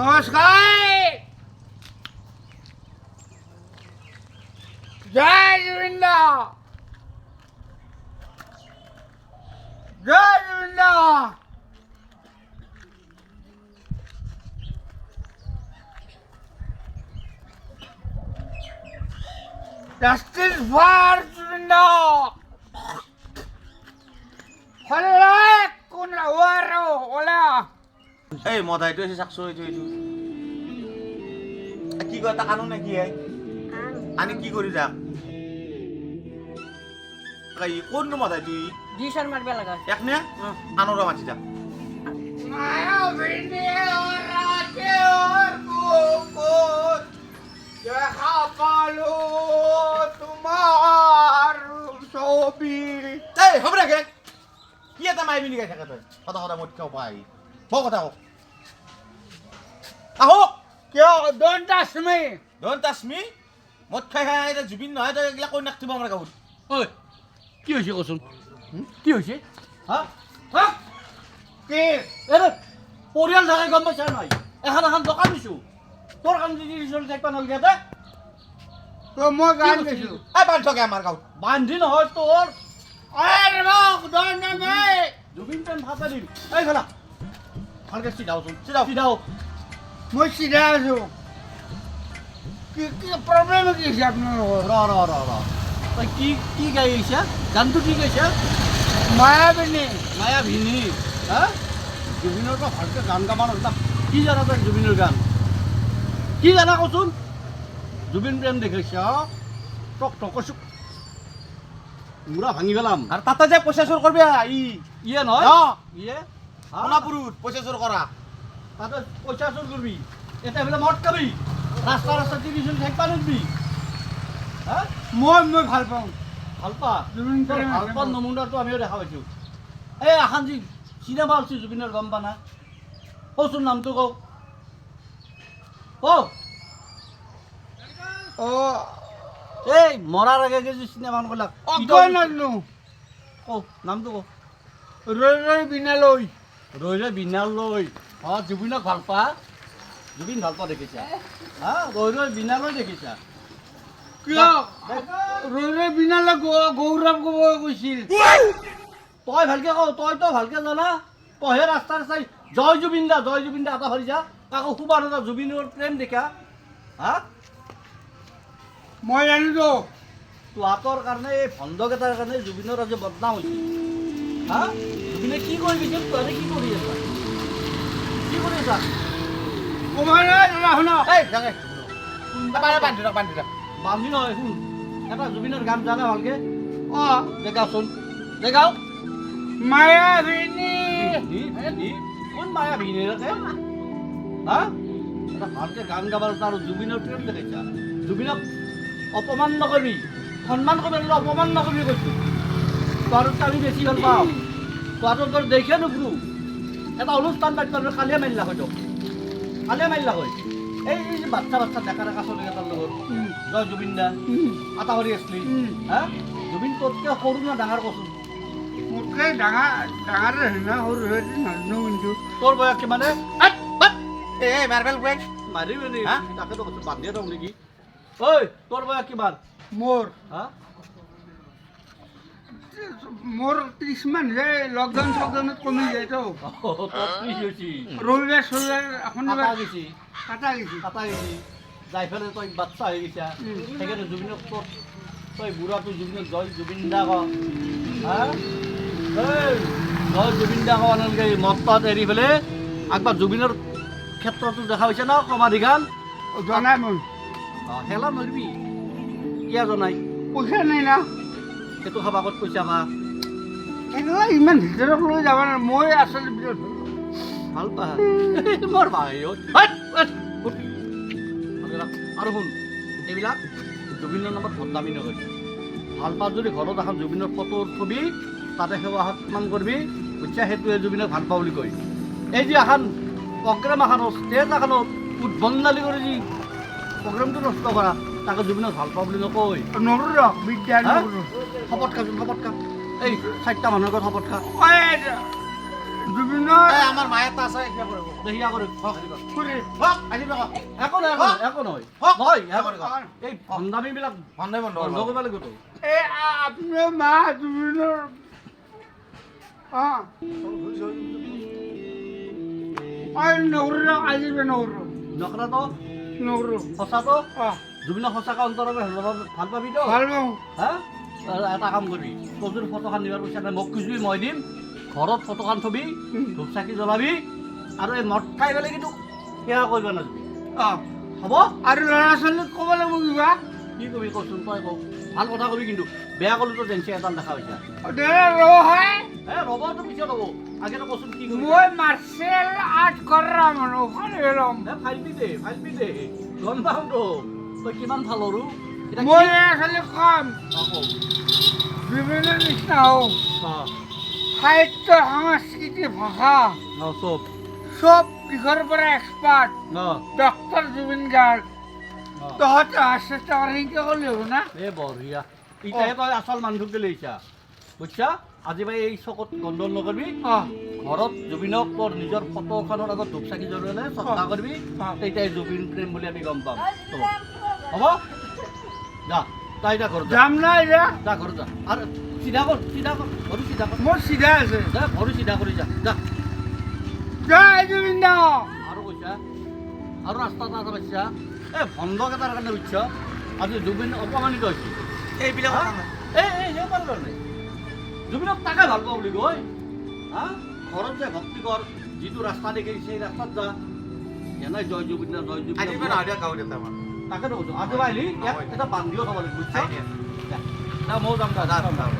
નમસ્કાર જય જુવિંદા જય જુવિંદા Justice for Juvinda! Hola, con la guarro, hola. এই মদা এইটো আছে চাকছো এইটো এইটো। কি কয় তাক আনো নে কি হয় আনি। কি কৰি যাক এই কোননো মদা তুই ডিশার মারবে লাগা এক নে? আনো ৰ মাতি যাক মায়া ভিনে রাতে ওর কুকুর দেখা পালো তোমার ছবি। এই হ'ব দে কে। এটা মাৰিবি নেকি থাকে তই? সদা সদা মদ খাব পাই। ব কথা কওক আহক কিয়? ডোন্ট টাচ মি ধন তাচমি মদ খাই খাই এতিয়া জুবিন নহয় তই এইগিলা কৈ নাকটিব আমাৰ গাঁৱত ঐ কি হৈছে কচোন? কি হৈছে? হা? হা? কি? পৰিয়াল থাকে গম পাইছা নাই? এখন এখন দোকান দিছোঁ। তোৰ কাম যদি চলি থাকিব নালাগে দে তো মই গান গাইছো। এই বান্ধ আমাৰ গাঁৱত বান্ধি নহয় তোৰ। জুবিন পেন ভাতে দিম এই ফেলা। ভালকে চিধাওচোন। চিধাও। চিধাও। মই চিধা আছো কি কি প্ৰব্লেম কি আছে আপোনালোকৰ ৰ ৰ ৰ ৰ তই কি কি গাই আহিছা গানটো কি গাইছা মায়াবিনী মায়া ভিনি হা জুবিনৰ পৰা ভালকে গান গাব নাজানা কি জানা তই জুবিনৰ গান কি জানা কচোন জুবিন প্ৰেম দেখিছা টক টকচুক মুৰা ভাঙি পেলাম আৰু তাতে যে পইচা চোৰ কৰবি ই ইয়ে নহয় অ ইয়ে সোণাপুৰত পইচা চোৰ কৰা তাতে পইচা চুৰ কৰিবি এতিয়া বোলে মদ খাবি। ৰাস্তা ৰাস্তা টিভি চলি থাকিবা নিদিবি হা মই মই ভালো পাওঁ। ভালো পা? ভালো পোৱা নমুনাটো আমিও দেখা পাইছোঁ। এই এখন যি চিনেমা আছে জুবিনৰ গম পানা। কচোন নামটো কওক কওক অ। এই মৰাৰ আগে আগে অকয় নাজনো কওক নামটো কওক ৰৈ ৰৈ বিনালৈ ৰৈ ৰৈ বিনাল অঁ জুবিনক ভালো পা জুবিন ভালো পোৱা দেখিছা? হা ৰৈ ৰৈ বিনালৈ দেখিছা? কিয়? ৰৈ ৰৈ বিনালৈ গৌৰৱ গগৈ কৈছিল তই ভালকে কওঁ তইতো ভালকে জানা? তইহে ৰাস্তাৰ চাই জয় জুবিন দা জয় জুবিন দা এটা ভৰিছা কাকো শুবা নজা জুবিনৰ প্ৰেম দেখা। হা? মই জানিছো তোহাঁতৰ কাৰণে এই ভণ্ডকেইটাৰ কাৰণে জুবিনৰ আজি বদনাম হৈছে। হা? জুবিনে কি কৰি গৈছিল তহঁতে কি কৰি আছা? কি কৰি আছা কমাই নাই দাদা শুনা এই থাকে বান্ধি ৰাখ বান্ধি ৰাখ বান্ধি নহয় শুন এটা জুবিনৰ গান জানা ভালকে অ দেখাওচোন দেখাও মায়াবিনী কোন মায়া ভিনে ৰাখে হা এটা ভালকে গান গাবার তাৰ জুবিনৰ প্ৰেম দেখাইছা জুবিনক অপমান নকৰিবি সন্মান কৰিবি অপমান নকৰিবি কৈছোঁ তোহাঁতক আমি বেছি ভালো পাওঁ তোহাঁতক তোৰ দেখে নুফুৰো এটা অনুষ্ঠান আমি কালিয়ে মাৰিলা হয়তো কালিয়ে মাৰিলা হয় এই বাচ্চা বাচ্চা ডেকা ডেকা চলি এটাৰ লগত। জয় জুবিন দা। আটা কৰি আছিলি। হা? জুবিন তোতকে সৰু না ডাঙৰ কচোন? মোতকৈ ডাঙৰ ডাঙৰ না সৰু নাজানো কিন্তু? তোৰ বয়স কিমানে এই মাৰ্বেল বেগ মাৰি মেলি হা? তাকেতো কৈছো বান্ধিয়ে থওঁ নেকি। ঐ তোৰ বয়স কিমান? মোৰ। হা? মোৰ ত্ৰিছমান যায় লকডাউন চকডাউনত কমি ত্ৰিছ হৈছে ৰবিবাৰ চবিবাৰ শনিবাৰ গৈছি। কাটা গৈছে। কাটা গৈছি। যাই পেলাই তই বাচ্চা হৈ গৈছা। সেইকাৰণে জুবিনক তই বুঢ়াটো জুবিনক জয় জুবিন দা ক। হা? এই জয় জুবিন দা ক এনেকৈ মদ পাত এৰি পেলাই আগবাৰ জুবিনৰ ক্ষেত্ৰতো দেখা হৈছে ন সমাধি গান জনাই মই হেলা নৰিবি। কিয় জনাই? পইচা নাই না। সেইটো খাবা ক'ত পইচা পা এনেকুৱা ইমান ভিতৰত লৈ যাব নোৱাৰে মই আচলতে ভিতৰত ভালো পা মোৰ ৰাখ। আৰু শুন এইবিলাক জুবিনৰ নামত বদনামী নকৰিবি ভালো পা যদি ঘৰত এখন জুবিনৰ ফটো থবি তাতে সেৱা সন্মান কৰিবি বুজিছা সেইটোৱে জুবিনক ভালো পাওঁ বুলি কয়। এই যে এখন প্ৰগ্ৰেম এখনত ষ্টেজ এখনত উদ্ভণ্ডালি কৰি যি প্ৰগ্ৰেমটো নষ্ট কৰা তাকে জুবিনক ভালো পাওঁ বুলি নকয়। নৰো ৰহ বিদ্যাৰ শপত খাচোন শপত খা। এই চাৰিটা মানুহৰ আগত শপত খা। জুবিনৰ আমাৰ মায়ে এটা আছে দেখিয়া কৰি একো নাই একো নহয়। নহয় এই ভণ্ডামীবিলাক বন্ধই বন্ধ বন্ধ কৰিব লাগিব তো। এই আপোনাৰ মা জুবিনৰ অঁ। নকৰো আজি নকৰো। নকৰাটো নকৰো। সঁচাটো অঁ। জুবিনক সঁচাকৈ অন্তৰত ভালো পাব- ভালো তো পাওঁ। হা? এটা কাম কৰিবি তোৰ ফটোখন নিবাৰ পইচা নাই মোক খুজিবি মই দিম ঘৰত ফটোখন থবি ধূপ চাকি জ্বলাবি আৰু এই মদ খাই পেলাই কিন্তু সেয়া কৰিব নাযাবি। অঁ। হ'ব? আৰু ল'ৰা ছোৱালীক ক'ব লাগিব কিবা? কি কবি কচোন তই কওঁ। ভালো কথা কবি কিন্তু বেয়া ক'লেতো জেঞ্চি এডাল দেখা হৈছে ৰ'ব এ ৰ'বতো পিছত হ'ব। আগেতো কচোন কি মই মাৰ্চেল আৰ্ট কৰা মানুহ ভালো ল'ম ফাইলবি দে ফাইলবি দে। গম পাওঁতো তই কিমান ভালো আৰু মই কি- ক'ম। অ, নিচিনা হওঁ। সাহিত্য সংস্কৃতি ভাষা। চব। চব দিশৰ পৰা এক্সপাৰ্ট ডক্টৰ জুবিন গাৰ্গ। তহঁতে কৰি সেনেকৈ কৰিলে হ'ব না? এ বঢ়িয়া। ইটাহে তই আচল মানুহকে লৈছা। বুজছা আজি বাই এই চকত গণ্ডল নকৰিবি। ঘৰত জুবিনক তোৰ নিজৰ ফটোখনৰ আগত ধূপ চাকি জ্বলালে শ্ৰদ্ধা কৰিবি। তেতিয়াই জুবিন প্ৰেম বুলি আমি গম পাম। হ'ব? যা তই যা ঘৰত যা। যাম না যা। ঘৰত যা। আৰু চিধা কৰ চিধা কৰ ভৰি চিধা কৰ মোৰ চিধা আছে। যা ভৰি চিধা কৰি যা যা। জয় জুবিন দা আৰু কৈছা আৰু ৰাস্তা এটা পাইছা এই ভণ্ডক এটাৰ কাৰণে বুজছ আজি জুবিন অপমানিত হৈছে। এইবিলাক? এই এই সেইবাৰ কাৰণে। জুবিনক তাকে ভালো পাওঁ বুলি কয়। হা? ঘৰত যে ভক্তি কৰ যিটো ৰাস্তা দেখি সেই ৰাস্তাত যা। এনেই জয় জুবিন দা, জয় জুবিন। গাঁৱত এটা আমাৰ কৈছো আজি ইয়াক এটা বান্ধিও থ'ব লাগিব বুজছ মৌ যাম যাম যাম।